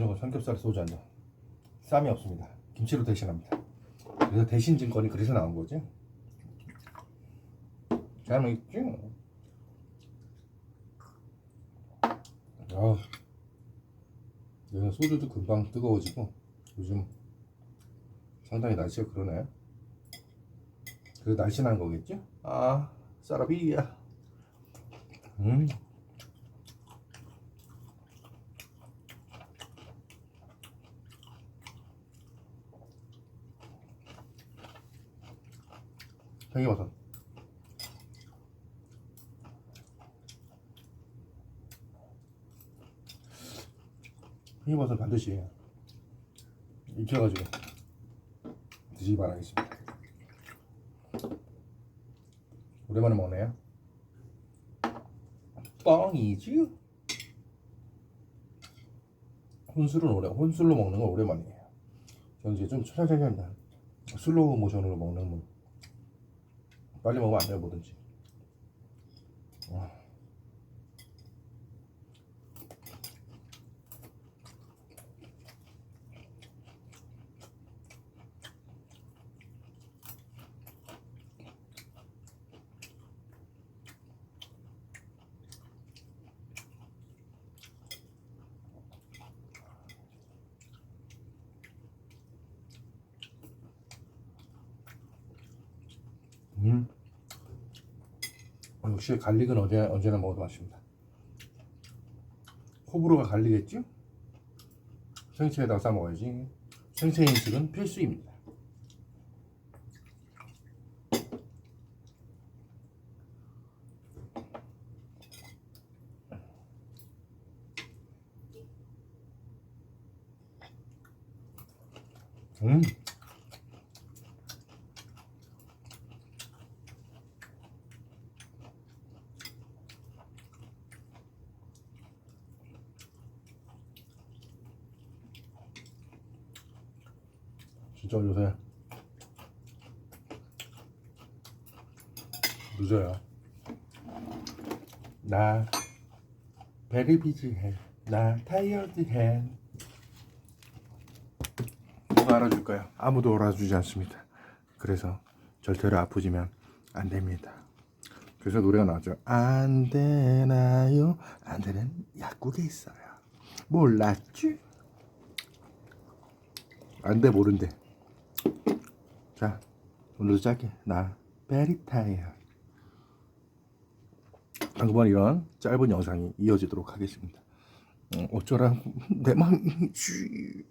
저녁은 삼겹살 소주 한잔. 쌈이 없습니다. 김치로 대신합니다. 그래서 대신 증권이 그래서 나온 거지? 쌈이 있지? 아 얘는 소주도 금방 뜨거워지고 요즘 상당히 날씨가 그러네. 그래서 날씬한 거겠지? 아 사라비야. 음 팽이버섯 팽이버섯 반드시 익혀가지고 드시기 바라겠습니다. 오랜만에 먹네요. 뻥이지? 혼술은 오래 혼술로 먹는 건 오랜만이에요. 저는 이제 좀 한다. 슬로우 모션으로 먹는 분 빨리 먹으면 안 돼요 뭐든지 음. 어, 역시 갈릭은 어제, 언제나 먹어도 맛있습니다. 호불호가 갈리겠죠? 생채에다가 싸 먹어야지. 생채 인식은 필수입니다. 음. 진짜 요새 늦어요. 나 베리 비지해. 나 타이어드해. 누가 알아줄까요? 아무도 알아주지 않습니다. 그래서 절대로 아프지면 안 됩니다. 그래서 노래가 나왔죠. 안 되나요? 안 되는 약국에 있어요. 몰랐지? 안 돼 모른대. 자 오늘도 짧게 나 베리타이어. 한번 이런 짧은 영상이 이어지도록 하겠습니다. 음, 어쩌라 내 맘이지.